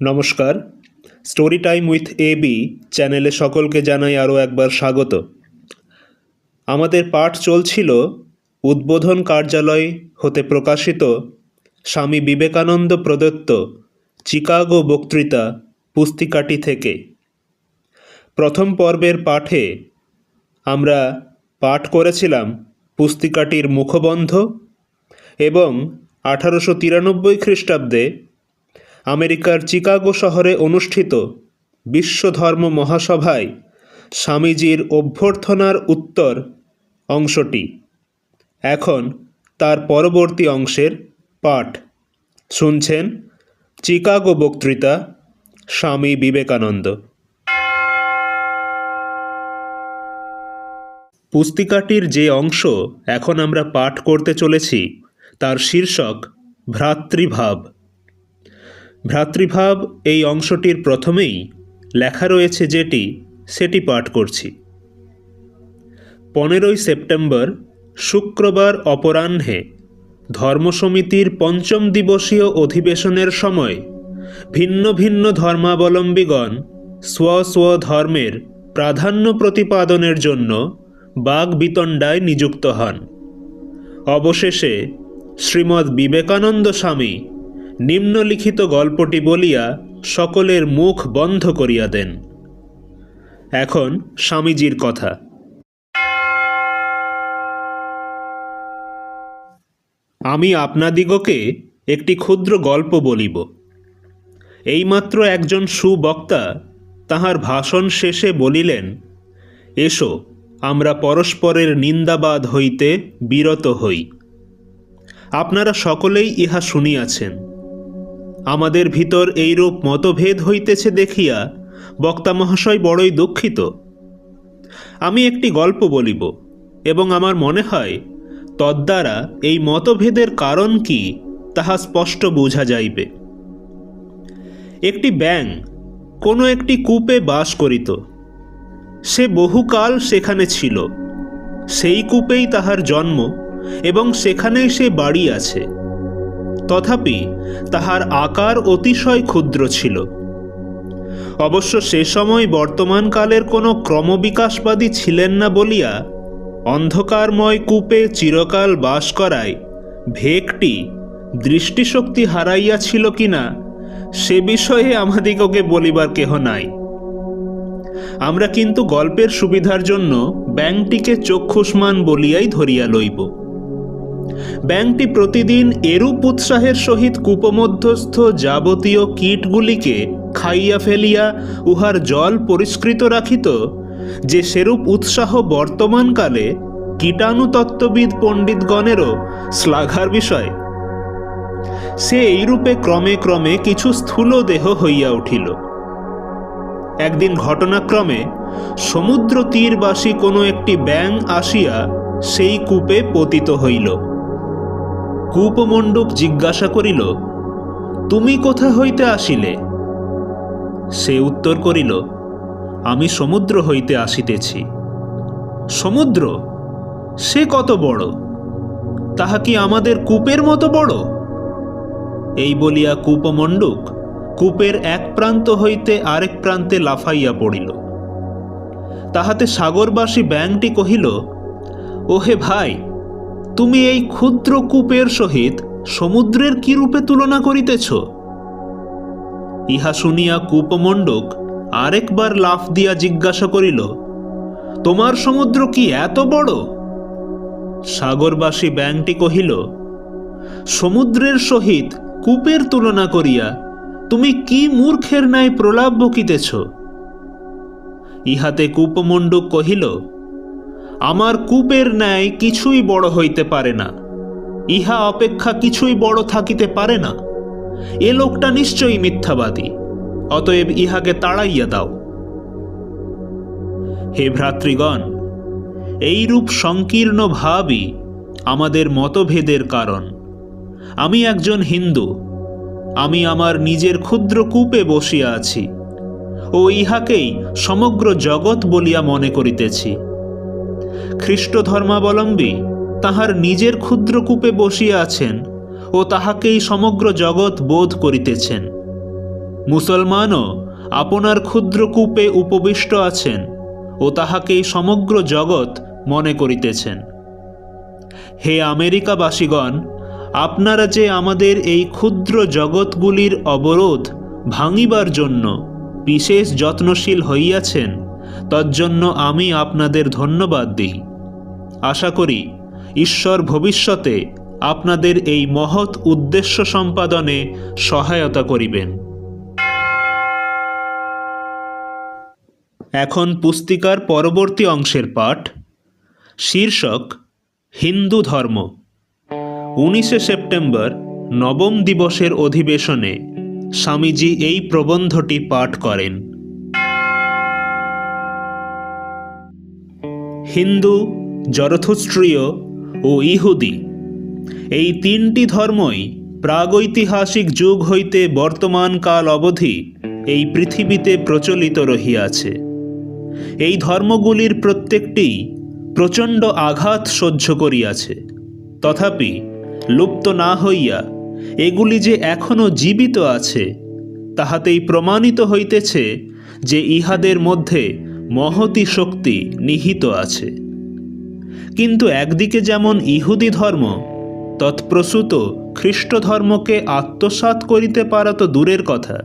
নমস্কার। Story time with A B চ্যানেলে সকলকে জানাই আরও একবার স্বাগত। আমাদের পাঠ চলছিল, উদ্বোধন কার্যালয় হতে প্রকাশিত স্বামী বিবেকানন্দ প্রদত্ত চিকাগো বক্তৃতা পুস্তিকাটি থেকে। প্রথম পর্বের পাঠে আমরা পাঠ করেছিলাম পুস্তিকাটির মুখবন্ধ এবং আঠারোশো তিরানব্বই খ্রিস্টাব্দে আমেরিকার চিকাগো শহরে অনুষ্ঠিত বিশ্ব ধর্ম মহাসভায় স্বামীজির অভ্যর্থনার উত্তর অংশটি। এখন তার পরবর্তী অংশের পাঠ। শুনছেন চিকাগো বক্তৃতা, স্বামী বিবেকানন্দ। পুস্তিকাটির যে অংশ এখন আমরা পাঠ করতে চলেছি, তার শীর্ষক ভ্রাতৃভাব। ভ্রাতৃভাব এই অংশটির প্রথমেই লেখা রয়েছে যেটি সেটি পাঠ করছি। পনেরোই সেপ্টেম্বর, শুক্রবার অপরাহ্নে ধর্মসমিতির পঞ্চম দিবসীয় অধিবেশনের সময় ভিন্ন ভিন্ন ধর্মাবলম্বীগণ স্ব স্ব ধর্মের প্রাধান্য প্রতিপাদনের জন্য বাগ বিতণ্ডায় নিযুক্ত হন। অবশেষে শ্রীমদ্ বিবেকানন্দ স্বামী নিম্নলিখিত গল্পটি বলিয়া সকলের মুখ বন্ধ করিয়া দেন। এখন স্বামীজির কথা। আমি আপনাদিগকে একটি ক্ষুদ্র গল্প বলিব। এইমাত্র একজন সুবক্তা তাহার ভাষণ শেষে বলিলেন, এসো, আমরা পরস্পরের নিন্দাবাদ হইতে বিরত হই। আপনারা সকলেই ইহা শুনিয়াছেন। আমাদের ভিতর এইরূপ মতভেদ হইতেছে দেখিয়া বক্তা মহাশয় বড়ই দুঃখিত। আমি একটি গল্প বলিব, এবং আমার মনে হয় তদ্বারা এই মতভেদের কারণ কি তাহা স্পষ্ট বোঝা যাইবে। একটি ব্যাং কোনো একটি কূপে বাস করিত। সে বহুকাল সেখানে ছিল। সেই কূপেই তাহার জন্ম, এবং সেখানেই সে বাড়ি আছে। তথাপি তাহার আকার অতিশয় ক্ষুদ্র ছিল। অবশ্য সে সময় বর্তমানকালের কোনো ক্রমবিকাশবাদী ছিলেন না বলিয়া অন্ধকারময় কূপে চিরকাল বাস করায় ভেকটি দৃষ্টিশক্তি হারাইয়াছিল কিনা সে বিষয়ে আমাদিগকে বলিবার কেহ নাই। আমরা কিন্তু গল্পের সুবিধার জন্য ব্যাংকটিকে চক্ষুষ্মান বলিয়াই ধরিয়া লইব। ব্যাংকটি প্রতিদিন এরূপ উৎসাহের সহিত কূপমধ্যস্থ যাবতীয় কীটগুলিকে খাইয়া ফেলিয়া উহার জল পরিষ্কৃত রাখিত, যে সেরূপ উৎসাহ বর্তমানকালে কীটাণুতত্ত্ববিদ পণ্ডিতগণেরও শ্লাঘার বিষয়। সে এইরূপে ক্রমে ক্রমে কিছু স্থূল দেহ হইয়া উঠিল। একদিন ঘটনাক্রমে সমুদ্র তীরবাসী কোনো একটি ব্যাং আসিয়া সেই কূপে পতিত হইল। কূপমণ্ডুক জিজ্ঞাসা করিল, তুমি কোথা হইতে আসিলে? সে উত্তর করিল, আমি সমুদ্র হইতে আসিতেছি। সমুদ্র? সে কত বড়? তাহা কি আমাদের কূপের মতো বড়? এই বলিয়া কূপমণ্ডুক কূপের এক প্রান্ত হইতে আরেক প্রান্তে লাফাইয়া পড়িল। তাহাতে সাগরবাসী ব্যাংটি কহিল, ওহে ভাই তুমি এই ক্ষুদ্র কূপের সহিত সমুদ্রের কি রূপে তুলনা করিতেছ? ইহা শুনিয়া কূপমণ্ডক আরেকবার লাফ দিয়া জিজ্ঞাসা করিল, তোমার সমুদ্র কি এত বড়? সাগরবাসী ব্যাংটি কহিল, সমুদ্রের সহিত কূপের তুলনা করিয়া তুমি কি মূর্খের ন্যায় প্রলাপ বকিতেছ? ইহাতে কূপমণ্ডক কহিল আমার কূপের ন্যায় কিছুই বড় হইতে পারে না। ইহা অপেক্ষা কিছুই বড় থাকিতে পারে না। এ লোকটা নিশ্চয়ই মিথ্যাবাদী, অতএব ইহাকে তাড়াইয়া দাও। হে ভ্রাতৃগণ, এইরূপ সংকীর্ণ ভাবই আমাদের মতভেদের কারণ। আমি একজন হিন্দু, আমি আমার নিজের ক্ষুদ্র কূপে বসিয়া আছি, ও ইহাকেই সমগ্র জগৎ বলিয়া মনে করিতেছি। খ্রিস্ট ধর্মাবলম্বী তাহার নিজের ক্ষুদ্র কূপে বসিয়া আছেন ও তাহাকেই সমগ্র জগৎ বোধ করিতেছেন। মুসলমানও আপনার ক্ষুদ্র কূপে উপবিষ্ট আছেন ও তাহাকেই সমগ্র জগৎ মনে করিতেছেন। হে আমেরিকাবাসীগণ, আপনারা যে আমাদের এই ক্ষুদ্র জগৎগুলির অবরোধ ভাঙিবার জন্য বিশেষ যত্নশীল হইয়াছেন তজ্জন্য আমি আপনাদের ধন্যবাদ দিই। আশা করি, ঈশ্বর ভবিষ্যতে আপনাদের এই মহৎ উদ্দেশ্য সম্পাদনে সহায়তা করিবেন। এখন পুস্তিকার পরবর্তী অংশের পাঠ, শীর্ষক, হিন্দু ধর্ম। উনিশে সেপ্টেম্বর, নবম দিবসের অধিবেশনে স্বামীজি এই প্রবন্ধটি পাঠ করেন। হিন্দু জরথুস্ট্রীয় ও ইহুদি। এই তিনটি ধর্মই প্রাগৈতিহাসিক যুগ হইতে বর্তমান কাল অবধি এই পৃথিবীতে প্রচলিত রহিয়াছে। এই ধর্মগুলির প্রত্যেকটি প্রচণ্ড আঘাত সহ্য করিয়াছে। তথাপি লুপ্ত না হইয়া এগুলি যে এখনও জীবিত আছে, তাহাতেই প্রমাণিত হইতেছে যে ইহাদের মধ্যে মহতি শক্তি নিহিত আছে। কিন্তু একদিকে যেমন ইহুদি ধর্ম, তৎপ্রসূত খ্রিস্ট ধর্মকে আত্মসাৎ করিতে পারা তো দূরের কথা,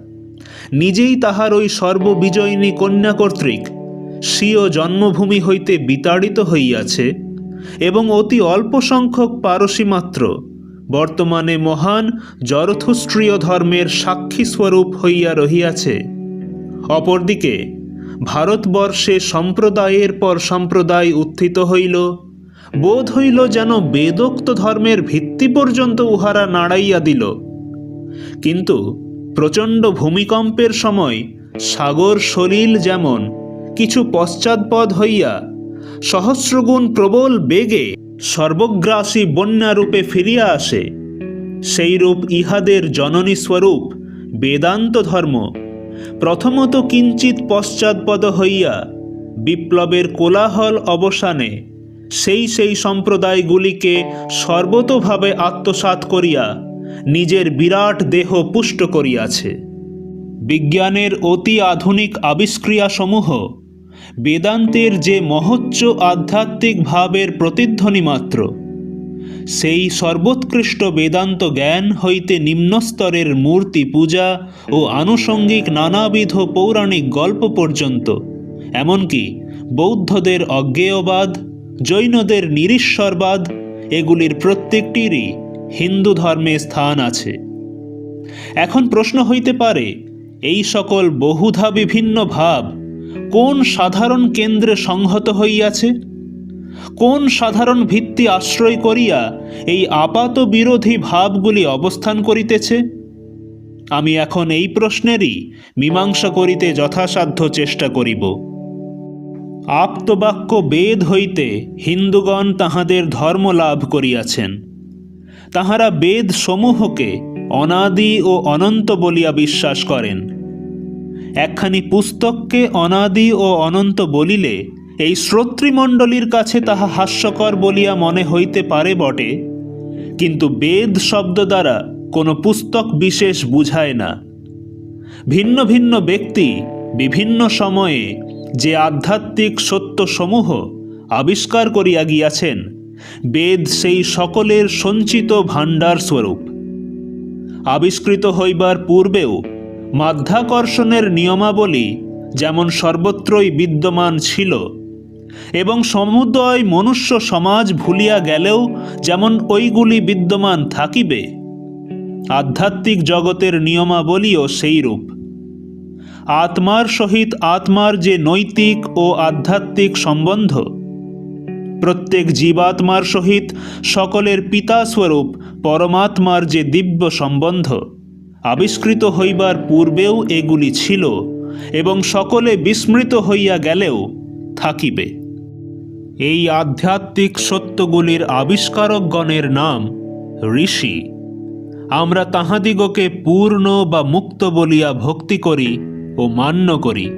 নিজেই তাহার ওই সর্ববিজয়িনী কন্যা কর্তৃক স্বীয় জন্মভূমি হইতে বিতাড়িত হইয়াছে এবং অতি অল্প সংখ্যক পারসী মাত্র বর্তমানে মহান জরথুস্ট্রীয় ধর্মের সাক্ষী স্বরূপ হইয়া রহিয়াছে। অপরদিকে ভারতবর্ষে সম্প্রদায়ের পর সম্প্রদায় উত্থিত হইল। বোধ হইল যেন বেদোক্ত ধর্মের ভিত্তি পর্যন্ত উহারা নাড়াইয়া দিল। কিন্তু প্রচণ্ড ভূমিকম্পের সময় সাগর সলিল যেমন কিছু পশ্চাৎপদ হইয়া সহস্রগুণ প্রবল বেগে সর্বগ্রাসী বন্যারূপে ফিরিয়া আসে। সেইরূপ ইহাদের জননী স্বরূপ বেদান্ত ধর্ম প্রথমত কিঞ্চিত পশ্চাৎপদ হইয়া বিপ্লবের কোলাহল অবসানে সেই সেই সম্প্রদায়গুলিকে সর্বতোভাবে আত্মসাৎ করিয়া নিজের বিরাট দেহ পুষ্ট করিয়াছে। বিজ্ঞানের অতি আধুনিক আবিষ্ক্রিয়াসমূহ বেদান্তের যে মহোচ্চ আধ্যাত্মিক ভাবের প্রতিধ্বনি মাত্র। সেই সর্বোৎকৃষ্ট বেদান্ত জ্ঞান হইতে নিম্নস্তরের মূর্তি পূজা ও আনুষঙ্গিক নানাবিধ পৌরাণিক গল্প পর্যন্ত, এমনকি বৌদ্ধদের অজ্ঞেয়বাদ, জৈনদের নিরীশ্বরবাদ, এগুলির প্রত্যেকটিরই হিন্দু ধর্মে স্থান আছে। এখন প্রশ্ন হইতে পারে, এই সকল বহুধা বিভিন্ন ভাব কোন সাধারণ কেন্দ্রে সংহত হইয়াছে? কোন সাধারণ ভিত্তি আশ্রয় করিয়া এই আপাত বিরোধী ভাবগুলি অবস্থান করিতেছে? আমি এখন এই প্রশ্নেরই মীমাংসা করিতে যথাসাধ্য চেষ্টা করিব। আপ্তবাক্য বেদ হইতে হিন্দুগণ তাহাদের ধর্ম লাভ করিয়াছেন। তাহারা বেদ সমূহকে অনাদি ও অনন্ত বলিয়া বিশ্বাস করেন। একখানি পুস্তককে অনাদি ও অনন্ত বলিলে এই শ্রোতৃমণ্ডলীর কাছে তাহা হাস্যকর বলিয়া মনে হইতে পারে বটে। কিন্তু বেদ শব্দ দ্বারা কোনো পুস্তক বিশেষ বুঝায় না। ভিন্ন ভিন্ন ব্যক্তি বিভিন্ন সময়ে যে আধ্যাত্মিক সত্যসমূহ আবিষ্কার করিয়া গিয়াছেন, বেদ সেই সকলের সঞ্চিত ভাণ্ডার স্বরূপ। আবিষ্কৃত হইবার পূর্বেও মাধ্যাকর্ষণের নিয়মাবলী যেমন সর্বত্রই বিদ্যমান ছিল এবং সমুদয় মনুষ্য সমাজ ভুলিয়া গেলেও যেমন ওইগুলি বিদ্যমান থাকিবে, আধ্যাত্মিক জগতের নিয়মাবলীও সেইরূপ। আত্মার সহিত আত্মার যে নৈতিক ও আধ্যাত্মিক সম্বন্ধ, প্রত্যেক জীবাত্মার সহিত সকলের পিতাস্বরূপ পরমাত্মার যে দিব্য সম্বন্ধ, আবিষ্কৃত হইবার পূর্বেও এগুলি ছিল এবং সকলে বিস্মৃত হইয়া গেলেও থাকিবে। এই আধ্যাত্মিক সত্যগুলির আবিষ্কারকগণের নাম ঋষি। আমরা তাহাদিগকে পূর্ণ বা মুক্ত বলিয়া ভক্তি করি ও মান্য করি।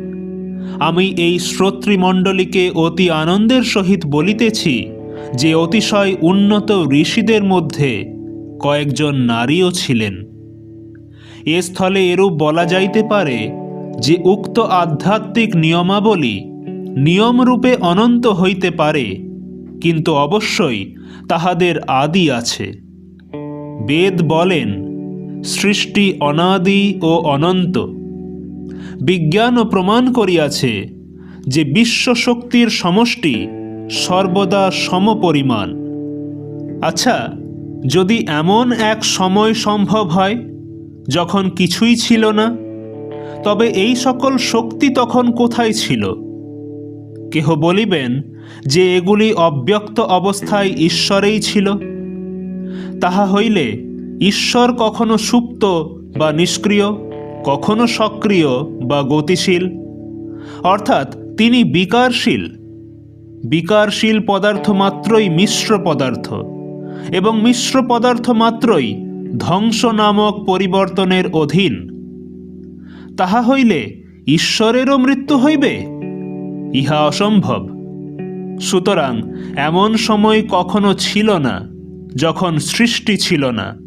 আমি এই শ্রোতৃমণ্ডলীকে অতি আনন্দের সহিত বলিতেছি যে অতিশয় উন্নত ঋষিদের মধ্যে কয়েকজন নারীও ছিলেন। এ স্থলে এরূপ বলা যাইতে পারে যে উক্ত আধ্যাত্মিক নিয়মাবলী নিয়মরূপে অনন্ত হইতে পারে, কিন্তু অবশ্যই তাহাদের আদি আছে। বেদ বলেন, সৃষ্টি অনাদি ও অনন্ত। বিজ্ঞানও প্রমাণ করিয়াছে যে বিশ্ব শক্তির সমষ্টি সর্বদা সমপরিমাণ। আচ্ছা যদি এমন এক সময় সম্ভব হয়, যখন কিছুই ছিল না, তবে এই সকল শক্তি তখন কোথায় ছিল? কেহ বলিবেন যে এগুলি অব্যক্ত অবস্থায় ঈশ্বরেই ছিল? তাহা হইলে ঈশ্বর কখনো সুপ্ত বা নিষ্ক্রিয়, কখনো সক্রিয় বা গতিশীল? অর্থাৎ তিনি বিকারশীল। বিকারশীল পদার্থ মাত্রই মিশ্র পদার্থ এবং মিশ্র পদার্থ মাত্রই ধ্বংস নামক পরিবর্তনের অধীন। তাহা হইলে ঈশ্বরেরও মৃত্যু হইবে? ইহা অসম্ভব। সুতরাং এমন সময় কখনো ছিল না যখন সৃষ্টি ছিল না।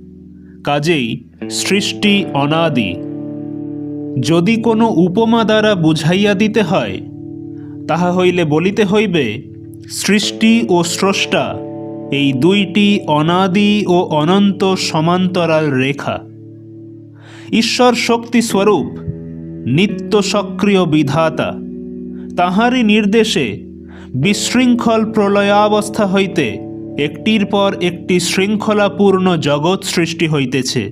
কাজেই সৃষ্টি অনাদি। যদি কোনো উপমা দ্বারা বুঝাইয়া দিতে হয়, তাহা হইলে বলিতে হইবে, সৃষ্টি ও স্রষ্টা এই দুইটি অনাদি ও অনন্ত সমান্তরাল রেখা। ঈশ্বর শক্তি স্বরূপ নিত্য সক্রিয় বিধাতা। তাহারই নির্দেশে বিশৃঙ্খল প্রলয়াবস্থা হইতে একটির পর একটি শৃঙ্খলাপূর্ণ জগৎ সৃষ্টি হইতেছে।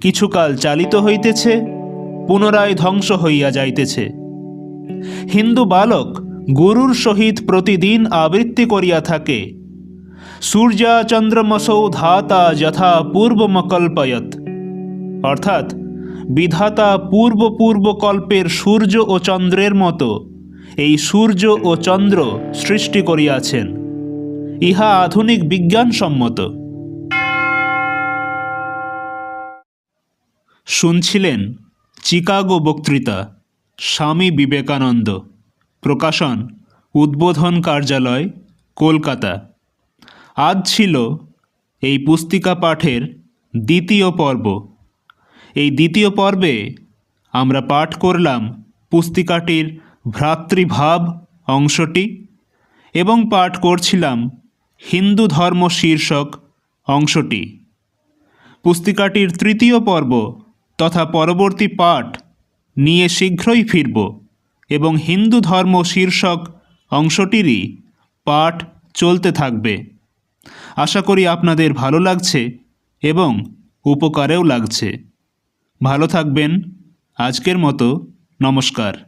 কিছুকাল চালিত হইতেছে, পুনরায় ধ্বংস হইয়া যাইতেছে। হিন্দু বালক গুরুর সহিত প্রতিদিন আবৃত্তি করিয়া থাকে, সূর্যা চন্দ্রমসৌ ধাতা যথা পূর্বমকল্পয়ত। অর্থাৎ বিধাতা পূর্ব পূর্ব কল্পের সূর্য ও চন্দ্রের মতো এই সূর্য ও চন্দ্র সৃষ্টি করিয়াছেন। ইহা আধুনিক বিজ্ঞানসম্মত। শুনছিলেন চিকাগো বক্তৃতা, স্বামী বিবেকানন্দ। প্রকাশন, উদ্বোধন কার্যালয়, কলকাতা। আজ ছিল এই পুস্তিকা পাঠের দ্বিতীয় পর্ব। এই দ্বিতীয় পর্বে আমরা পাঠ করলাম পুস্তিকাটির ভ্রাতৃভাব অংশটি এবং পাঠ করছিলাম হিন্দু ধর্ম শীর্ষক অংশটি। পুস্তিকাটির তৃতীয় পর্ব তথা পরবর্তী পাঠ নিয়ে শীঘ্রই ফিরব এবং হিন্দু ধর্ম শীর্ষক অংশটিরই পাঠ চলতে থাকবে। আশা করি আপনাদের ভালো লাগছে এবং উপকারেও লাগছে। ভালো থাকবেন। আজকের মতো নমস্কার।